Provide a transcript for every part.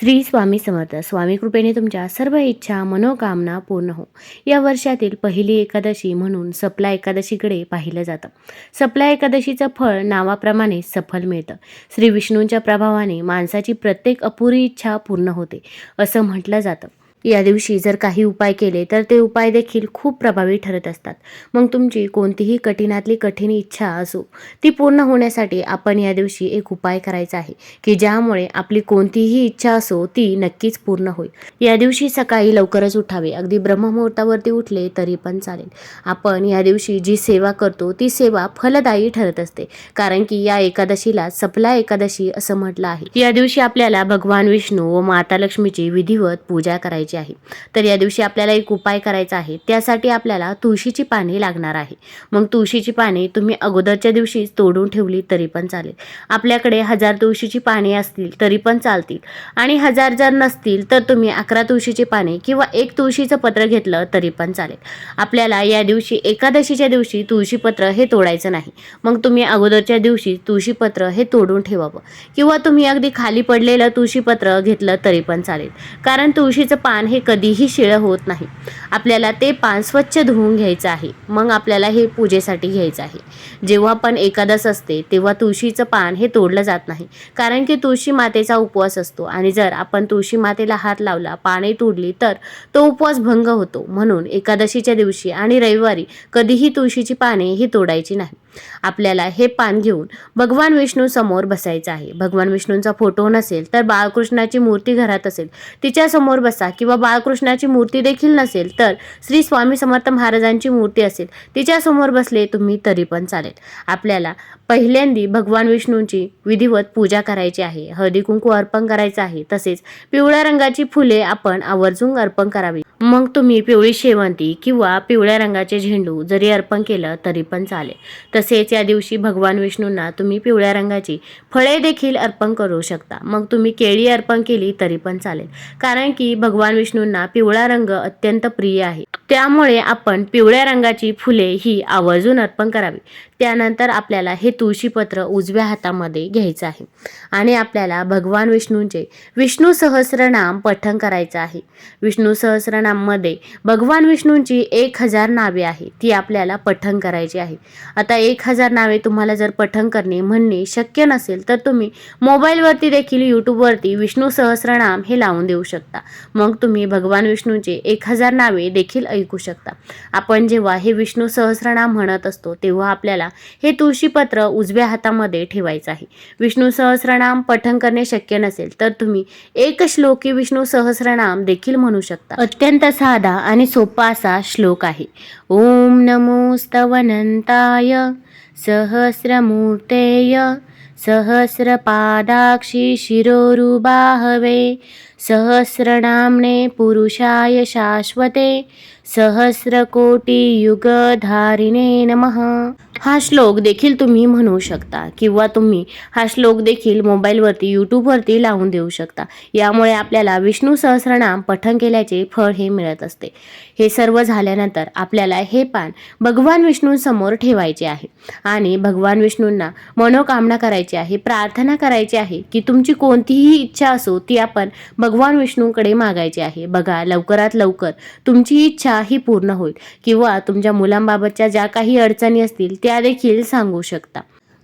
श्री स्वामी समर्थ. स्वामी कृपेने तुमच्या सर्व इच्छा मनोकामना पूर्ण हो. या वर्षातील पहिली एकादशी म्हणून सपला एकादशीकडे पाहिलं जातं. सपला एकादशीचं फळ नावाप्रमाणे सफल मिळतं. श्री विष्णूंच्या प्रभावाने माणसाची प्रत्येक अपुरी इच्छा पूर्ण होते असं म्हटलं जातं. या दिवशी जर काही उपाय केले तर ते उपाय देखील खूप प्रभावी ठरत असतात. मग तुमची कोणतीही कठीणातली कठीण इच्छा असो ती पूर्ण होण्यासाठी आपण या दिवशी एक उपाय करायचा आहे की ज्यामुळे आपली कोणतीही इच्छा असो ती नक्कीच पूर्ण होईल. या दिवशी सकाळी लवकरच उठावे. अगदी ब्रह्ममुहूर्तावरती उठले तरी पण चालेल. आपण या दिवशी जी सेवा करतो ती सेवा फलदायी ठरत असते. कारण की या एकादशीला सपला एकादशी असं म्हटलं आहे. या दिवशी आपल्याला भगवान विष्णू व माता लक्ष्मीची विधिवत पूजा करायची आहे. तर या दिवशी आपल्याला एक उपाय करायचा आहे. त्यासाठी आपल्याला तुळशीची पाने लागणार आहे. मग तुळशीची पाने तुम्ही अगोदरच्या दिवशीच तोडून ठेवली तरी पण चालेल. आपल्याकडे हजार तुळशीची पाने असतील तरी पण चालतील. आणि हजार जर नसतील तर तुम्ही अकरा तुळशीची पाने किंवा एक तुळशीचं पत्र घेतलं तरी पण चालेल. आपल्याला या दिवशी एकादशीच्या दिवशी तुळशीपत्र हे तोडायचं नाही. मग तुम्ही अगोदरच्या दिवशी तुळशीपत्र हे तोडून ठेवावं. किंवा तुम्ही अगदी खाली पडलेलं तुळशीपत्र घेतलं तरी पण चालेल. कारण तुळशीचं पान हे कधीही शिळं होत नाही. आपल्याला ते पान स्वच्छ धुवून घ्यायचं आहे. मग आपल्याला हे पूजेसाठी घ्यायचं आहे. जेव्हा पण एकादश असते तेव्हा तुळशीचं पान हे तोडलं जात नाही. कारण की तुळशी मातेचा उपवास असतो आणि जर आपण तुळशी मातेला हात लावला पाने तोडली तर तो उपवास भंग होतो. म्हणून एकादशीच्या दिवशी आणि रविवारी कधीही तुळशीची पाने ही तोडायची नाही. आपल्याला हे पान घेऊन भगवान विष्णू समोर बसायचं आहे. भगवान विष्णूंचा फोटो नसेल तर बाळकृष्णाची मूर्ती घरात असेल. तिच्या समोर बसा किंवा बाळकृष्णाची मूर्ती देखील नसेल तर श्री स्वामी समर्थ महाराजांची मूर्ती असेल तिच्या समोर बसले तुम्ही तरी पण चालेल. आपल्याला पहिल्यांदी भगवान विष्णूंची विधिवत पूजा करायची आहे. हळदी कुंकू अर्पण करायचं आहे. तसेच पिवळ्या रंगाची फुले आपण आवर्जून अर्पण करावी. मग तुम्ही पिवळी शेवंती किंवा पिवळ्या रंगाचे झेंडू जरी अर्पण केलं तरी पण चालेल. तसेच या दिवशी भगवान विष्णूंना तुम्ही पिवळ्या रंगाची फळे देखील अर्पण करू शकता. मग तुम्ही केळी अर्पण केली तरी पण चालेल. कारण की भगवान विष्णूंना पिवळा रंग अत्यंत प्रिय आहे. त्यामुळे आपण पिवळ्या रंगाची फुले ही आवर्जून अर्पण करावी. त्यानंतर आपल्याला हे तुळशीपत्र उजव्या हातामध्ये घ्यायचं आहे आणि आपल्याला भगवान विष्णूंचे विष्णू सहस्रनाम पठण करायचं आहे. विष्णू सहस्रनाममध्ये भगवान विष्णूंची एक हजार नावे आहे ती आपल्याला पठण करायची आहे. आता एक हजार नावे तुम्हाला जर पठण करणे म्हणणे शक्य नसेल तर तुम्ही मोबाईलवरती देखील यूट्यूबवरती विष्णू सहस्रनाम हे लावून देऊ शकता. मग तुम्ही भगवान विष्णूचे एक हजार नावे देखील ऐकू शकता. आपण जेव्हा हे विष्णू सहस्रनाम म्हणत असतो तेव्हा आपल्याला हे तुळशीपत्र उजव्या हातामध्ये ठेवायचं आहे. विष्णू सहस्रनाम पठण करणे शक्य नसेल तर तुम्ही एक श्लोकी विष्णू सहस्रनाम देखील म्हणू शकता. अत्यंत साधा आणि सोपा असा श्लोक आहे. ओम नमो स्तवनंताय सहस्रमूर्तेय सहस्रपादाक्षी शिरोरुबाहवे सहस्रनाम्ने पुरुषाय शाश्वते सहस्रकोटियुगधारिणे नमः. हा श्लोक देखील तुम्ही म्हणू शकता किंवा तुम्ही हा श्लोक देखील मोबाईलवरती यूट्यूबवरती लावून देऊ शकता. यामुळे आपल्याला विष्णू सहस्रनाम पठण केल्याचे फळ हे मिळत असते. हे सर्व झाल्यानंतर आपल्याला हे पान भगवान विष्णूंसमोर ठेवायचे आहे. आणि भगवान विष्णूंना मनोकामना करायची आहे प्रार्थना करायची आहे की तुमची कोणतीही इच्छा असो ती आपण भगवान विष्णूकडे मागायची आहे. बघा लवकरात लवकर तुमची इच्छा ही पूर्ण होईल. किंवा तुमच्या मुलांबाबतच्या ज्या काही अडचणी असतील त्या देखील सांगू शकता.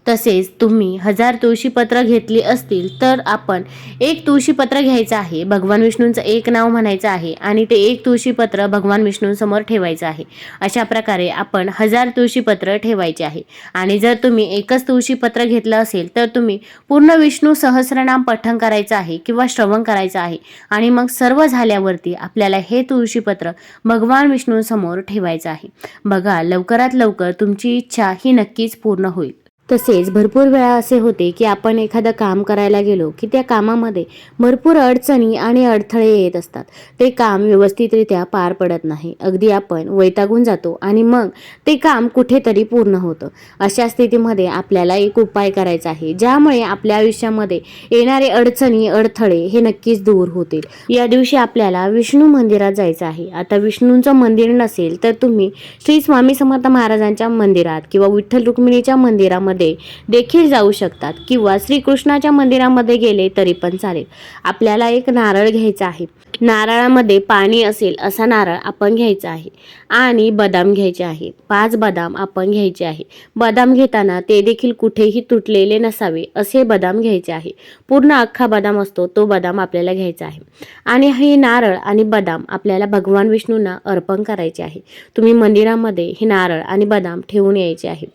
तसेच तुम्ही हजार तुळशीपत्र घेतली असतील तर आपण एक तुळशीपत्र घ्यायचं आहे. भगवान विष्णूंचं एक नाव म्हणायचं आहे आणि ते एक तुळशीपत्र भगवान विष्णूंसमोर ठेवायचं आहे. अशा प्रकारे आपण हजार तुळशीपत्र ठेवायचे आहे. आणि जर तुम्ही एकच तुळशीपत्र घेतलं असेल तर तुम्ही पूर्ण विष्णू सहस्रनाम पठण करायचं आहे किंवा श्रवण करायचं आहे. आणि मग सर्व झाल्यावरती आपल्याला हे तुळशीपत्र भगवान विष्णूंसमोर ठेवायचं आहे. बघा लवकरात लवकर तुमची इच्छा ही नक्कीच पूर्ण होईल. तसेच भरपूर वेळा असे होते की आपण एखादं काम करायला गेलो की त्या कामामध्ये भरपूर अडचणी आणि अडथळे येत असतात. ते काम व्यवस्थितरित्या पार पडत नाही. अगदी आपण वैतागून जातो आणि मग ते काम कुठेतरी पूर्ण होतं. अशा स्थितीमध्ये आपल्याला एक उपाय करायचा आहे ज्यामुळे आपल्या आयुष्यामध्ये येणारे अडचणी अडथळे हे नक्कीच दूर होतील. या दिवशी आपल्याला विष्णू मंदिरात जायचं आहे. आता विष्णूंचं मंदिर नसेल तर तुम्ही श्री स्वामी समर्थ महाराजांच्या मंदिरात किंवा विठ्ठल रुक्मिणीच्या मंदिरामध्ये मंदिरामध्ये देखील जाऊ शकतात किंवा श्रीकृष्णाच्या मंदिरामध्ये गेले तरी पण चालेल. आपल्याला एक नारळ घ्यायचा आहे. नारळामध्ये पाणी असेल असा नारळ आपण घ्यायचा आहे. आणि बदाम घ्यायचे आहे पाच बदाम आपण घ्यायचे आहे बदाम घेताना ते देखील कुठेही तुटलेले नसावे असे बदाम घ्यायचे आहे. पूर्ण अख्खा बदाम असतो तो बदाम आपल्याला घ्यायचा आहे. आणि हे नारळ आणि बदाम आपल्याला भगवान विष्णूंना अर्पण करायचे आहे. तुम्ही मंदिरामध्ये हे नारळ आणि बदाम ठेवून यायचे आहे.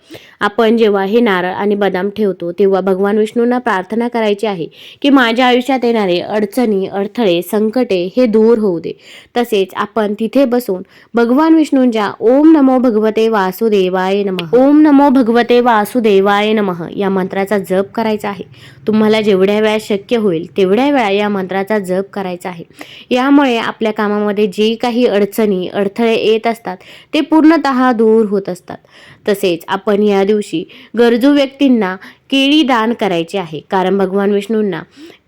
आपण जेव्हा हे नारळ आणि बदाम ठेवतो तेव्हा भगवान विष्णूंना प्रार्थना करायची आहे की माझ्या आयुष्यात येणारे अडचणी अडथळे संकटे हे दूर होऊ दे. तसेच आपण तिथे बसून भगवान विष्णूंच्या ओम नमो भगवते वासुदेवाय नमः. ओम नमो भगवते वासुदेवाय नमः. या मंत्राचा जप करायचा आहे. तुम्हाला जेवढ्या वेळा शक्य होईल तेवढ्या वेळा या मंत्राचा जप करायचा आहे. यामुळे आपल्या कामामध्ये जे काही अडचणी अडथळे येत असतात ते पूर्णतः दूर होत असतात. तसेच आपण या दिवशी गरजू व्यक्तींना केळी दान करायचे आहे. कारण भगवान विष्णूंना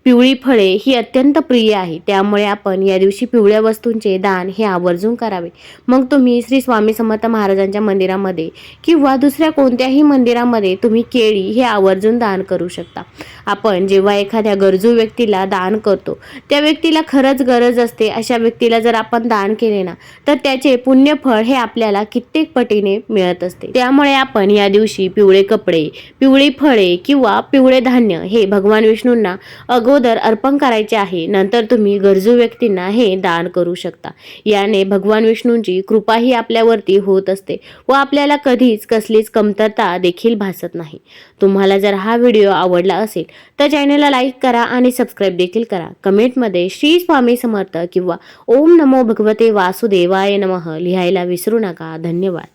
पिवळी फळे ही अत्यंत प्रिय आहे. त्यामुळे आपण या दिवशी पिवळ्या वस्तूंचे दान हे आवर्जून करावे. मग तुम्ही श्री स्वामी समर्थ महाराजांच्या मंदिरामध्ये किंवा दुसऱ्या कोणत्याही मंदिरामध्ये तुम्ही केळी हे आवर्जून दान करू शकता. आपण जेव्हा एखाद्या गरजू व्यक्तीला दान करतो त्या व्यक्तीला खरंच गरज असते. अशा व्यक्तीला जर आपण दान केले ना तर त्याचे पुण्यफळ हे आपल्याला कित्येक पटीने मिळत असते. त्यामुळे आपण या दिवशी पिवळे कपडे पिवळी फळे किंवा पिवळे धान्य हे भगवान विष्णूंना अगोदर अर्पण करायचे आहे. नंतर तुम्ही गरजू व्यक्तींना हे दान करू शकता. याने भगवान विष्णूंची कृपाही आपल्यावरती होत असते व आपल्याला कधीच कसलीच कमतरता देखील भासत नाही. तुम्हाला जर हा व्हिडिओ आवडला असेल तर चॅनलला लाईक करा आणि सबस्क्राईब देखील करा. कमेंटमध्ये श्री स्वामी समर्थ किंवा ओम नमो भगवते वासुदेवाय नमः लिहायला विसरू नका. धन्यवाद.